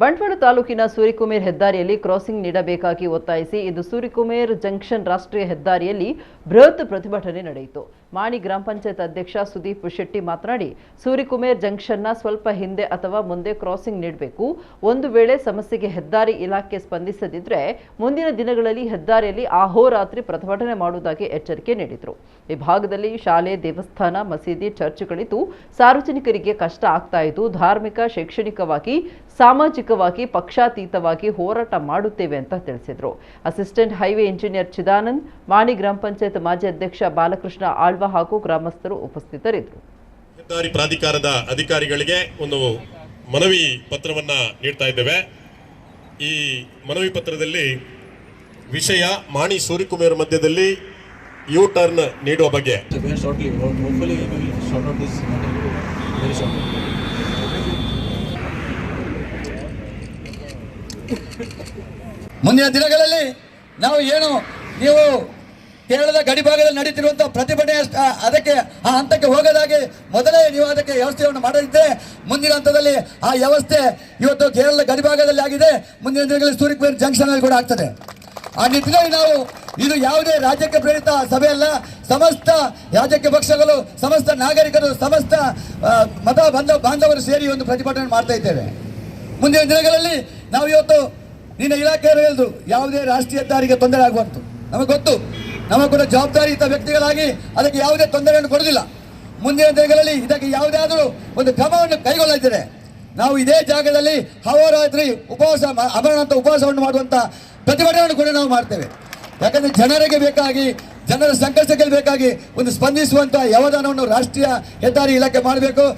ಬಂಟ್ವಾಳ ತಾಲೂಕಿನ ಸೂರಿಕುಮೇರ್ ಹೆದ್ದಾರಿಯಲ್ಲಿ ಕ್ರಾಸಿಂಗ್ ನೀಡಬೇಕಾಗಿ ಒತ್ತಾಯಿಸಿ ಇದು ಸೂರಿಕುಮೇರ್ ಜಂಕ್ಷನ್ ರಾಷ್ಟ್ರೀಯ ಹೆದ್ದಾರಿಯಲ್ಲಿ ಬೃಹತ್ ಪ್ರತಿಭಟನೆ ನಡೆಯಿತು. ಮಾಣಿ ಗ್ರಾಮ ಪಂಚಾಯತ್ ಅಧ್ಯಕ್ಷ ಸುದೀಪ್ ಶೆಟ್ಟಿ ಮಾತನಾಡಿ, ಸೂರಿಕುಮೇರ್ ಜಂಕ್ಷನ್ನ ಸ್ವಲ್ಪ ಹಿಂದೆ ಅಥವಾ ಮುಂದೆ ಕ್ರಾಸಿಂಗ್ ನೀಡಬೇಕು. ಒಂದು ವೇಳೆ ಸಮಸ್ಯೆಗೆ ಹೆದ್ದಾರಿ ಇಲಾಖೆ ಸ್ಪಂದಿಸದಿದ್ರೆ ಮುಂದಿನ ದಿನಗಳಲ್ಲಿ ಹೆದ್ದಾರಿಯಲ್ಲಿ ಅಹೋರಾತ್ರಿ ಪ್ರತಿಭಟನೆ ಮಾಡುವುದಾಗಿ ಎಚ್ಚರಿಕೆ ನೀಡಿದರು. ಈ ಭಾಗದಲ್ಲಿ ಶಾಲೆ, ದೇವಸ್ಥಾನ, ಮಸೀದಿ, ಚರ್ಚ್ಗಳಿದ್ದು ಸಾರ್ವಜನಿಕರಿಗೆ ಕಷ್ಟ ಆಗ್ತಾ ಇದ್ದು, ಧಾರ್ಮಿಕ, ಶೈಕ್ಷಣಿಕವಾಗಿ ಸಾಮಾಜಿಕವಾಗಿ ಪಕ್ಷಾತೀತವಾಗಿ ಹೋರಾಟ ಮಾಡುತ್ತೇವೆ ಅಂತ ತಿಳಿಸಿದರು. Assistant highway engineer Chidanand Mani ಗ್ರಾಮ ಪಂಚಾಯತ್ ಮಾಜಿ ಅಧ್ಯಕ್ಷ ಬಾಲಕೃಷ್ಣ ಆಳ್ವ ಹಾಗೂ ಗ್ರಾಮಸ್ಥರು ಉಪಸ್ಥಿತರಿದ್ದರು. ಹೆದ್ದಾರಿ ಪ್ರಾಧಿಕಾರದ ಅಧಿಕಾರಿಗಳಿಗೆ ಒಂದು ಮನವಿ ಪತ್ರವನ್ನು ನೀಡ್ತಾ ಇದ್ದೇವೆ. ಈ ಮನವಿ ಪತ್ರದಲ್ಲಿ ವಿಷಯ ಮಾಣಿ ಸೂರ್ಯಕುಮಾರ್ ಮಧ್ಯದಲ್ಲಿ ಯು ಟರ್ನ್ ನೀಡುವ ಬಗ್ಗೆ. ಮುಂದಿನ ದಿನಗಳಲ್ಲಿ ನಾವು ಏನು ನೀವು ಕೇರಳದ ಗಡಿಭಾಗದಲ್ಲಿ ನಡೀತಿರುವಂತಹ ಪ್ರತಿಭಟನೆ ಅದಕ್ಕೆ, ಆ ಹಂತಕ್ಕೆ ಹೋಗದಾಗೆ ಮೊದಲೇ ನೀವು ಅದಕ್ಕೆ ವ್ಯವಸ್ಥೆಯನ್ನು ಮಾಡದಿದ್ದರೆ ಮುಂದಿನ ಹಂತದಲ್ಲಿ ಆ ವ್ಯವಸ್ಥೆ ಇವತ್ತು ಕೇರಳದ ಗಡಿಭಾಗದಲ್ಲಿ ಆಗಿದೆ. ಮುಂದಿನ ದಿನಗಳಲ್ಲಿ ಸೂರ್ಯಕುಮಾರ್ ಜಂಕ್ಷನ್ ಅಲ್ಲಿ ಕೂಡ ಆಗ್ತದೆ. ಆ ನಿಟ್ಟಿನಲ್ಲಿ ನಾವು ಇದು ಯಾವುದೇ ರಾಜ್ಯಕ್ಕೆ ಪ್ರೇರಿತ ಸಭೆ ಅಲ್ಲ. ಸಮಸ್ತ ರಾಜಕೀಯ ಪಕ್ಷಗಳು, ಸಮಸ್ತ ನಾಗರಿಕರು, ಸಮಸ್ತ ಮತ ಬಂಧ ಬಾಂಧವರು ಸೇರಿ ಒಂದು ಪ್ರತಿಭಟನೆ ಮಾಡ್ತಾ ಇದ್ದೇವೆ. ಮುಂದಿನ ದಿನಗಳಲ್ಲಿ ನಾವು ಇವತ್ತು ನಿನ್ನ ಇಲಾಖೆಯವರು ಹೇಳಿದ್ರು, ಯಾವುದೇ ರಾಷ್ಟ್ರೀಯ ಹೆದ್ದಾರಿಗೆ ತೊಂದರೆ ಆಗುವಂತು. ನಮಗೆ ಗೊತ್ತು. ನಮಗೆ ಕೂಡ ಜವಾಬ್ದಾರಿಯುತ ವ್ಯಕ್ತಿಗಳಾಗಿ ಅದಕ್ಕೆ ಯಾವುದೇ ತೊಂದರೆಯನ್ನು ಕೊಡೋದಿಲ್ಲ ಮುಂದಿನ ದಿನಗಳಲ್ಲಿ ಇದಕ್ಕೆ ಯಾವುದಾದರೂ ಒಂದು ಕ್ರಮವನ್ನು ಕೈಗೊಳ್ಳಲಿದ್ದಾರೆ ನಾವು ಇದೇ ಜಾಗದಲ್ಲಿ ಹವರಾತ್ರಿ ಉಪವಾಸ ಅಮರಣಾಂತ ಉಪವಾಸವನ್ನು ಮಾಡುವಂತ ಪ್ರತಿಭಟನೆಯನ್ನು ಕೂಡ ನಾವು ಮಾಡ್ತೇವೆ. ಯಾಕಂದ್ರೆ ಜನರಿಗೆ ಬೇಕಾಗಿ, ಜನರ ಸಂಕಷ್ಟಕ್ಕೆ ಬೇಕಾಗಿ ಒಂದು ಸ್ಪಂದಿಸುವಂತಹ ಯವದಾನವನ್ನು ರಾಷ್ಟ್ರೀಯ ಹೆದ್ದಾರಿ ಇಲಾಖೆ ಮಾಡಬೇಕು.